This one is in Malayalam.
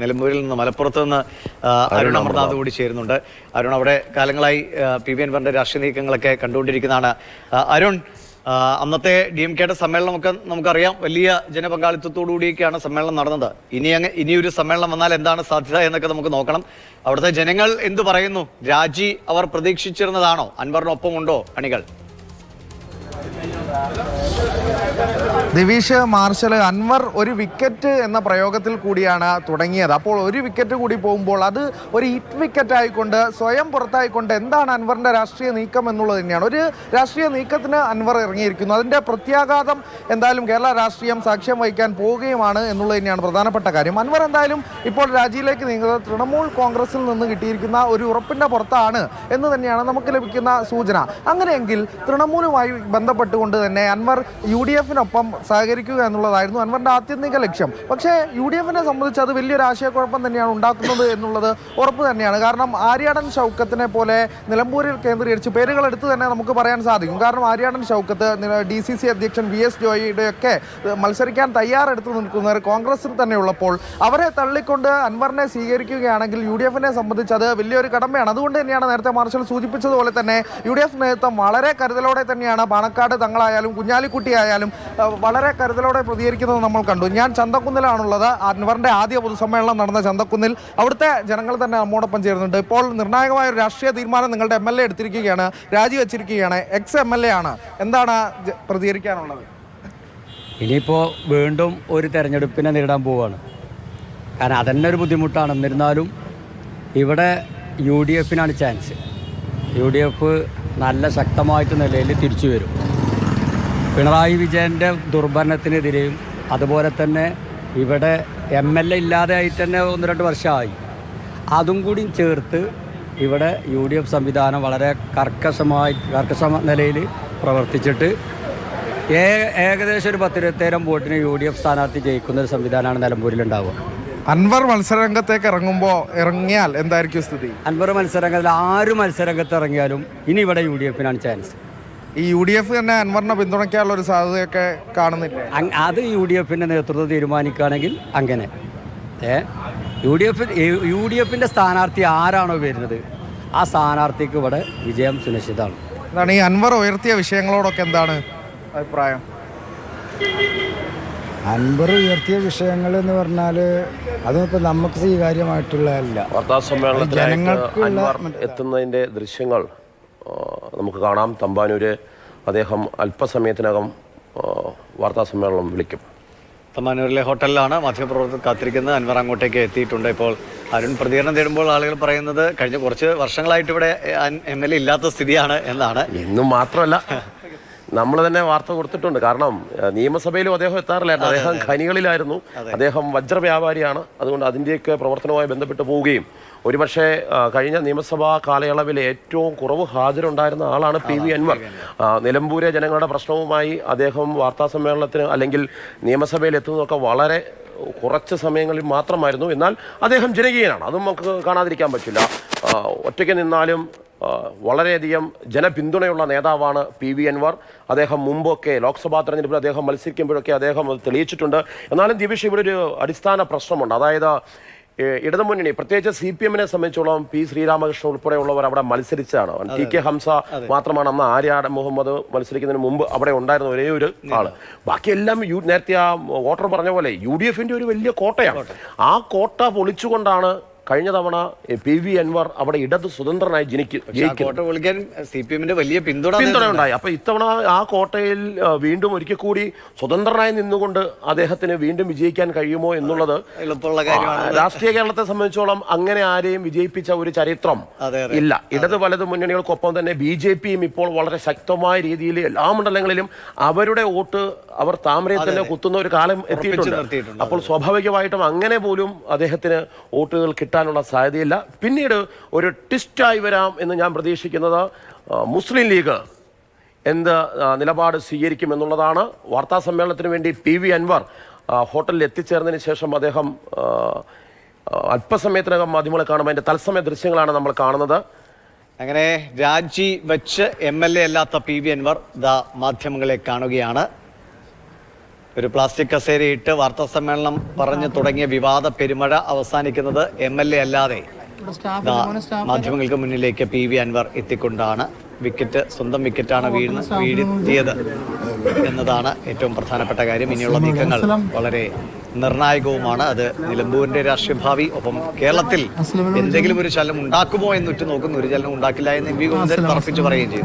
നിലമ്പൂരിൽ നിന്ന് മലപ്പുറത്ത് നിന്ന് അരുൺ അമർനാഥ് കൂടി ചേരുന്നുണ്ട്. അരുൺ അവിടെ കാലങ്ങളായി പി വി അൻവറിന്റെ രാഷ്ട്രീയ നീക്കങ്ങളൊക്കെ കണ്ടുകൊണ്ടിരിക്കുന്നതാണ്. അരുൺ അന്നത്തെ ഡി എം കെയുടെ സമ്മേളനമൊക്കെ നമുക്കറിയാം. വലിയ ജനപങ്കാളിത്തത്തോടു കൂടിയൊക്കെയാണ് സമ്മേളനം നടന്നത്. ഇനി അങ്ങ് ഇനിയൊരു സമ്മേളനം വന്നാൽ എന്താണ് സാധ്യത എന്നൊക്കെ നമുക്ക് നോക്കണം. അവിടുത്തെ ജനങ്ങൾ എന്തു പറയുന്നു? രാജി അവർ പ്രതീക്ഷിച്ചിരുന്നതാണോ? അൻവറിനൊപ്പമുണ്ടോ? അണികൾ. ദിവിഷ് മാർഷൽ അൻവർ ഒരു വിക്കറ്റ് എന്ന പ്രയോഗത്തിൽ കൂടിയാണ് തുടങ്ങിയത്. അപ്പോൾ ഒരു വിക്കറ്റ് കൂടി പോകുമ്പോൾ അത് ഒരു ഹിറ്റ് വിക്കറ്റ് ആയിക്കൊണ്ട് സ്വയം പുറത്തായിക്കൊണ്ട് എന്താണ് അൻവറിന്റെ രാഷ്ട്രീയ നീക്കം എന്നുള്ളത് തന്നെയാണ്. ഒരു രാഷ്ട്രീയ നീക്കത്തിന് അൻവർ ഇറങ്ങിയിരിക്കുന്നു. അതിന്റെ പ്രത്യാഘാതം എന്തായാലും കേരള രാഷ്ട്രീയം സാക്ഷ്യം വഹിക്കാൻ പോവുകയുമാണ് എന്നുള്ളത് തന്നെയാണ് പ്രധാനപ്പെട്ട കാര്യം. അൻവർ എന്തായാലും ഇപ്പോൾ രാജിയിലേക്ക് നീങ്ങുന്നത് തൃണമൂൽ കോൺഗ്രസിൽ നിന്ന് കിട്ടിയിരിക്കുന്ന ഒരു ഉറപ്പിന്റെ പുറത്താണ് എന്ന് തന്നെയാണ് നമുക്ക് ലഭിക്കുന്ന സൂചന. അങ്ങനെയെങ്കിൽ തൃണമൂലുമായി ബന്ധപ്പെട്ടുകൊണ്ട് തന്നെ അൻവർ യു ഡി എഫിനൊപ്പം സഹകരിക്കുക എന്നുള്ളതായിരുന്നു അൻവറിന്റെ ആത്യന്തിക ലക്ഷ്യം. പക്ഷേ യു ഡി എഫിനെ സംബന്ധിച്ച് അത് വലിയൊരു ആശയക്കുഴപ്പം തന്നെയാണ് ഉണ്ടാക്കുന്നത് എന്നുള്ളത് ഉറപ്പ് തന്നെയാണ്. കാരണം ആര്യാടൻ ഷൗക്കത്തിനെ പോലെ നിലമ്പൂരിൽ കേന്ദ്രീകരിച്ച് പേരുകൾ എടുത്ത് തന്നെ നമുക്ക് പറയാൻ സാധിക്കും. കാരണം Aryadan Shoukath D C C അധ്യക്ഷൻ വി എസ് ജോയിയുടെയൊക്കെ മത്സരിക്കാൻ തയ്യാറെടുത്ത് നിൽക്കുന്നവർ കോൺഗ്രസിൽ തന്നെയുള്ളപ്പോൾ അവരെ തള്ളിക്കൊണ്ട് അൻവറിനെ സ്വീകരിക്കുകയാണെങ്കിൽ യു ഡി എഫിനെ സംബന്ധിച്ച് അത് വലിയൊരു കടമയാണ്. അതുകൊണ്ട് തന്നെയാണ് നേരത്തെ മാർഷൽ സൂചിപ്പിച്ചതുപോലെ തന്നെ യു ഡി എഫ് നേതൃത്വം വളരെ കരുതലോടെ തന്നെയാണ് പാണക്കാട് തങ്ങളായാലും കുഞ്ഞാലിക്കുട്ടി ആയാലും വളരെ കരുതലോടെ പ്രതികരിക്കുന്നത് നമ്മൾ കണ്ടു. ഞാൻ ചന്തക്കുന്നിലാണുള്ളത്. അൻവറിന്റെ ആദ്യ പൊതുസമ്മേളനം നടന്ന ചന്തക്കുന്നിൽ അവിടുത്തെ ജനങ്ങൾ തന്നെ നമ്മോടൊപ്പം ചേരുന്നുണ്ട്. ഇപ്പോൾ നിർണായകമായ ഒരു രാഷ്ട്രീയ തീരുമാനം നിങ്ങളുടെ എം എൽ എ എടുത്തിരിക്കുകയാണ് രാജിവെച്ചിരിക്കുകയാണ് എക്സ് എം എൽ എ ആണ്. എന്താണ് പ്രതികരിക്കാനുള്ളത്? ഇനിയിപ്പോൾ വീണ്ടും ഒരു തെരഞ്ഞെടുപ്പിനെ നേരിടാൻ പോവുകയാണ് കാരണം അതന്നെ ഒരു ബുദ്ധിമുട്ടാണ്. എന്നിരുന്നാലും ഇവിടെ യു ഡി എഫിനാണ് ചാൻസ് യു ഡി എഫ് നല്ല ശക്തമായിട്ട് നിലയിൽ തിരിച്ചു വരും. പിണറായി വിജയന്റെ ദുർഭരണത്തിനെതിരെയും അതുപോലെ തന്നെ ഇവിടെ എം എൽ എ ഇല്ലാതെ ആയിട്ട് തന്നെ ഒന്ന് രണ്ട് വർഷമായി. അതും കൂടി ചേർത്ത് ഇവിടെ യു ഡി എഫ് സംവിധാനം വളരെ കർക്കശമായി കർക്കശ നിലയിൽ പ്രവർത്തിച്ചിട്ട് ഏ- ഏകദേശം ഒരു പത്തിരുപത്തേരം വോട്ടിന് യു ഡി എഫ് സ്ഥാനാർത്ഥി ജയിക്കുന്ന ഒരു സംവിധാനമാണ് നിലമ്പൂരിൽ ഉണ്ടാവുക അൻവർ മത്സരരംഗത്തേക്ക് ഇറങ്ങുമ്പോൾ ഇറങ്ങിയാൽ എന്തായിരിക്കും സ്ഥിതി? അൻവർ മത്സരരംഗത്തിൽ ആര് മത്സരരംഗത്ത് ഇറങ്ങിയാലും ഇനി ഇവിടെ യു ഡി എഫിനാണ് ചാൻസ് ഈ യു ഡി എഫ് തന്നെ അൻവറിനെ പിന്തുണയ്ക്കാനുള്ള ഒരു സാധ്യതയൊക്കെ കാണുന്നില്ല? അത് യു ഡി എഫിന്റെ നേതൃത്വം തീരുമാനിക്കുകയാണെങ്കിൽ അങ്ങനെ. ഏ? U D F U D എഫിന്റെ സ്ഥാനാർത്ഥി ആരാണോ വരുന്നത്? ആ സ്ഥാനാർത്ഥിക്ക് ഇവിടെ വിജയം സുനിശ്ചിതമാണ്. എന്താണ് ഈ അൻവർ ഉയർത്തിയ വിഷയങ്ങളോടൊക്കെ എന്താണ് അഭിപ്രായം? അൻപർ ഉയർത്തിയ വിഷയങ്ങൾ എന്ന് പറഞ്ഞാൽ അതിപ്പോൾ നമുക്ക് സ്വീകാര്യമായിട്ടുള്ളതല്ല. വാർത്താ സമ്മേളനത്തിലേക്ക് അൻവർ എത്തുന്നതിന്റെ ദൃശ്യങ്ങൾ നമുക്ക് കാണാം. തമ്പാനൂര് അദ്ദേഹം അല്പസമയത്തിനകം വാർത്താസമ്മേളനം വാർത്താ സമ്മേളനം വിളിക്കും. തമ്പാനൂരിലെ ഹോട്ടലിലാണ് മാധ്യമപ്രവർത്തകർ കാത്തിരിക്കുന്നത്. അൻവർ അങ്ങോട്ടേക്ക് എത്തിയിട്ടുണ്ട് ഇപ്പോൾ അരുൺ. പ്രതികരണം തേടുമ്പോൾ ആളുകൾ പറയുന്നത് കഴിഞ്ഞ കുറച്ച് വർഷങ്ങളായിട്ട് ഇവിടെ എം എൽ എ ഇല്ലാത്ത സ്ഥിതിയാണ് എന്നാണ്. ഇന്നും മാത്രമല്ല. നമ്മൾ തന്നെ വാർത്ത കൊടുത്തിട്ടുണ്ട്. കാരണം നിയമസഭയിലും അദ്ദേഹം എത്താറില്ലായിരുന്നു. അദ്ദേഹം ഖനികളിലായിരുന്നു. അദ്ദേഹം വജ്ര വ്യാപാരിയാണ് അതുകൊണ്ട് അതിന്റെയൊക്കെ പ്രവർത്തനവുമായി ബന്ധപ്പെട്ട് പോവുകയും ഒരുപക്ഷെ കഴിഞ്ഞ നിയമസഭാ കാലയളവിൽ ഏറ്റവും കുറവ് ഹാജരുണ്ടായിരുന്ന ആളാണ് പി വി അൻവർ. നിലമ്പൂരെ ജനങ്ങളുടെ പ്രശ്നവുമായി അദ്ദേഹം വാർത്താ സമ്മേളനത്തിന് അല്ലെങ്കിൽ നിയമസഭയിൽ എത്തുന്നതൊക്കെ വളരെ കുറച്ച് സമയങ്ങളിൽ മാത്രമായിരുന്നു. എന്നാൽ അദ്ദേഹം ജനകീയനാണ്. അതും നമുക്ക് കാണാതിരിക്കാൻ പറ്റില്ല. ഒറ്റയ്ക്ക് നിന്നാലും വളരെയധികം ജനപിന്തുണയുള്ള നേതാവാണ് പി വി അൻവർ. അദ്ദേഹം മുമ്പൊക്കെ ലോക്സഭാ തെരഞ്ഞെടുപ്പിൽ അദ്ദേഹം മത്സരിക്കുമ്പോഴൊക്കെ അദ്ദേഹം അത് തെളിയിച്ചിട്ടുണ്ട്. എന്നാലും ദിവിഷ് ഇവിടെ ഒരു അടിസ്ഥാന പ്രശ്നമുണ്ട്. അതായത് ഇടതുമുന്നണി പ്രത്യേകിച്ച് സി പി എമ്മിനെ സംബന്ധിച്ചോളം പി ശ്രീരാമകൃഷ്ണൻ ഉൾപ്പെടെയുള്ളവർ അവിടെ മത്സരിച്ചാണ്. ടി കെ ഹംസ മാത്രമാണ് അന്ന് ആര്യാട് മുഹമ്മദ് മത്സരിക്കുന്നതിന് മുമ്പ് അവിടെ ഉണ്ടായിരുന്ന ഒരേ ഒരു ആൾ. ബാക്കിയെല്ലാം യു നേരത്തെ ആ വോട്ടർ പറഞ്ഞ പോലെ യു ഡി എഫിന്റെ ഒരു വലിയ കോട്ടയാണ്. ആ കോട്ട പൊളിച്ചുകൊണ്ടാണ് കഴിഞ്ഞ തവണ പി വി അൻവർ അവിടെ ഇടത് സ്വതന്ത്രനായി ജനിക്കും കോട്ട വലിയ പിന്തുണ ഉണ്ടായി അപ്പൊ ഇത്തവണ ആ കോട്ടയിൽ വീണ്ടും ഒരിക്കൽ കൂടി സ്വതന്ത്രനായി നിന്നുകൊണ്ട് അദ്ദേഹത്തിന് വീണ്ടും വിജയിക്കാൻ കഴിയുമോ എന്നുള്ളത് രാഷ്ട്രീയ കേരളത്തെ സംബന്ധിച്ചോളം അങ്ങനെ ആരെയും വിജയിപ്പിച്ച ഒരു ചരിത്രം. ഇല്ല. ഇടത് വലത് മുന്നണികൾക്കൊപ്പം തന്നെ ബി ജെ പിയും ഇപ്പോൾ വളരെ ശക്തമായ രീതിയിൽ എല്ലാ മണ്ഡലങ്ങളിലും അവരുടെ വോട്ട് അവർ താമരയിൽ തന്നെ കുത്തുന്ന ഒരു കാലം എത്തിയിട്ടുണ്ട്. അപ്പോൾ സ്വാഭാവികമായിട്ടും അങ്ങനെ പോലും അദ്ദേഹത്തിന് വോട്ടുകൾ കിട്ടാനുള്ള സാധ്യതയില്ല. പിന്നീട് ഒരു ട്വിസ്റ്റായി വരാം എന്ന് ഞാൻ പ്രതീക്ഷിക്കുന്നത് മുസ്ലിം ലീഗ് എന്ത് നിലപാട് സ്വീകരിക്കും എന്നുള്ളതാണ്. വാർത്താ സമ്മേളനത്തിന് വേണ്ടി പി വി അൻവർ ഹോട്ടലിൽ എത്തിച്ചേർന്നതിന് ശേഷം അദ്ദേഹം അല്പസമയത്തിനകം മാധ്യമങ്ങളെ കാണുമ്പോൾ അതിന്റെ തത്സമയ ദൃശ്യങ്ങളാണ് നമ്മൾ കാണുന്നത്. അങ്ങനെ രാജി വെച്ച് എം എൽ എ അല്ലാത്ത പി വി അൻവർ ദ മാധ്യമങ്ങളെ കാണുകയാണ്. ഒരു പ്ലാസ്റ്റിക് കസേരയിട്ട് വാർത്താ സമ്മേളനം പറഞ്ഞു തുടങ്ങിയ വിവാദ പെരുമഴ അവസാനിക്കുന്നത് എം എൽ എ അല്ലാതെ. മാധ്യമങ്ങൾക്ക് മുന്നിലേക്ക് പി വി അൻവർ എത്തിക്കൊണ്ടാണ് വിക്കറ്റ് സ്വന്തം വിക്കറ്റാണ് വീണ് വീഴ്ത്തിയത് എന്നതാണ് ഏറ്റവും പ്രധാനപ്പെട്ട കാര്യം. ഇനിയുള്ള നീക്കങ്ങൾ വളരെ നിർണായകവുമാണ്. അത് നിലമ്പൂരിന്റെ രാഷ്ട്രീയ ഭാവി ഒപ്പം കേരളത്തിൽ എന്തെങ്കിലും ഒരു ചലനം ഉണ്ടാക്കുമോ എന്ന് ഉറ്റുനോക്കുന്നു. ഒരു ചലനം ഉണ്ടാക്കില്ല എന്ന് എം വി ഗോവിന്ദൻ തറപ്പിച്ച് പറയുകയും ചെയ്തു.